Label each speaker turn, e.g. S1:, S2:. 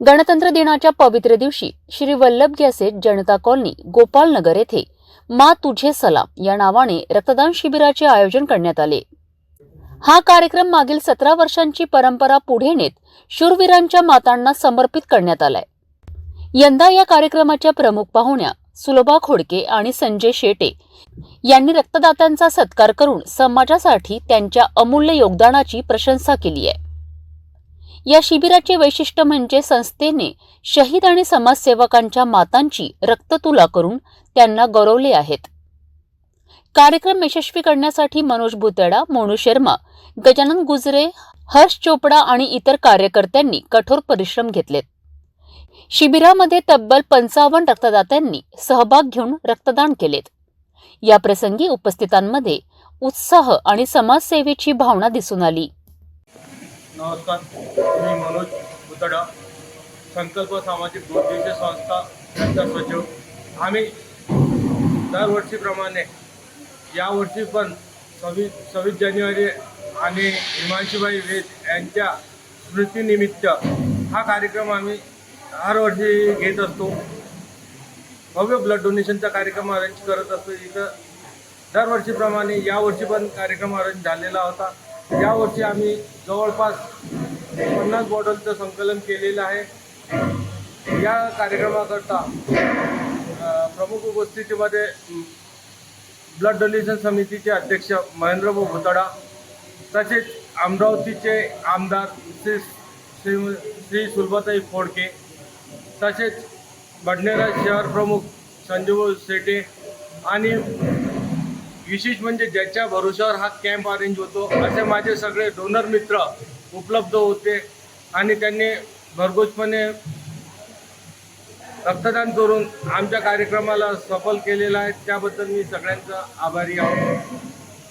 S1: गणतंत्र दिनाच्या पवित्र दिवशी श्री वल्लभ गॅसेट जनता कॉलनी गोपालनगर येथे मा तुझे सलाम या नावाने रक्तदान शिबिराचे आयोजन करण्यात आले. हा कार्यक्रम मागील सतरा वर्षांची परंपरा पुढे नेत शूरवीरांच्या मातांना समर्पित करण्यात आलाय. यंदा या कार्यक्रमाच्या प्रमुख पाहुण्या सुलभा खोडके आणि संजय शेटे यांनी रक्तदात्यांचा सत्कार करून समाजासाठी त्यांच्या अमूल्य योगदानाची प्रशंसा केली आहे. या शिबिराचे वैशिष्ट्य म्हणजे संस्थेने शहीद आणि समाजसेवकांच्या मातांची रक्ततुला करून त्यांना गौरवले आहेत. कार्यक्रम यशस्वी करण्यासाठी मनोज भुतडा मोनू शर्मा गजानन गुजरे हर्ष चोपडा आणि इतर कार्यकर्त्यांनी कठोर परिश्रम घेतलेत. शिबिरामध्ये तब्बल पंचावन्न रक्तदात्यांनी सहभाग घेऊन रक्तदान केलेत. या प्रसंगी उपस्थितांमध्ये उत्साह आणि समाजसेवेची भावना दिसून आली.
S2: नमस्कार मी मनोज उतडा संकल्प सामाजिक बुद्धीचे संस्था यांचा सचिव. आम्ही दरवर्षीप्रमाणे यावर्षी पण सव्वीस सव्वीस जानेवारी आणि हिमांशीबाई वेद यांच्या स्मृतीनिमित्त हा कार्यक्रम आम्ही हर वर्षी घेत असतो. भव्य ब्लड डोनेशनचा कार्यक्रम अरेंज करत असतो. इथं दरवर्षीप्रमाणे यावर्षी पण कार्यक्रम अरेंज झालेला होता. यावर्षी आम्ही जवळपास पन्नास बॉटलचं संकलन केलेलं आहे. या कार्यक्रमाकरता प्रमुख उपस्थितीमध्ये ब्लड डोनेशन समितीचे अध्यक्ष महेंद्रभाऊ भुतडा तसेच अमरावतीचे आमदार श्री श्री श्री सुलभाताई फोडके तसेच बडनेरा शहर प्रमुख संजूभाऊ शेटे आणि विशेष म्हणजे ज्याच्या भरोशावर हा कॅम्प अरेंज होतो असे माझे सगळे डोनर मित्र उपलब्ध होते आणि त्यांनी भरघोसपणे रक्तदान करून आमच्या कार्यक्रमाला सफल केलेला आहे. त्याबद्दल मी सगळ्यांचा आभारी आहोत.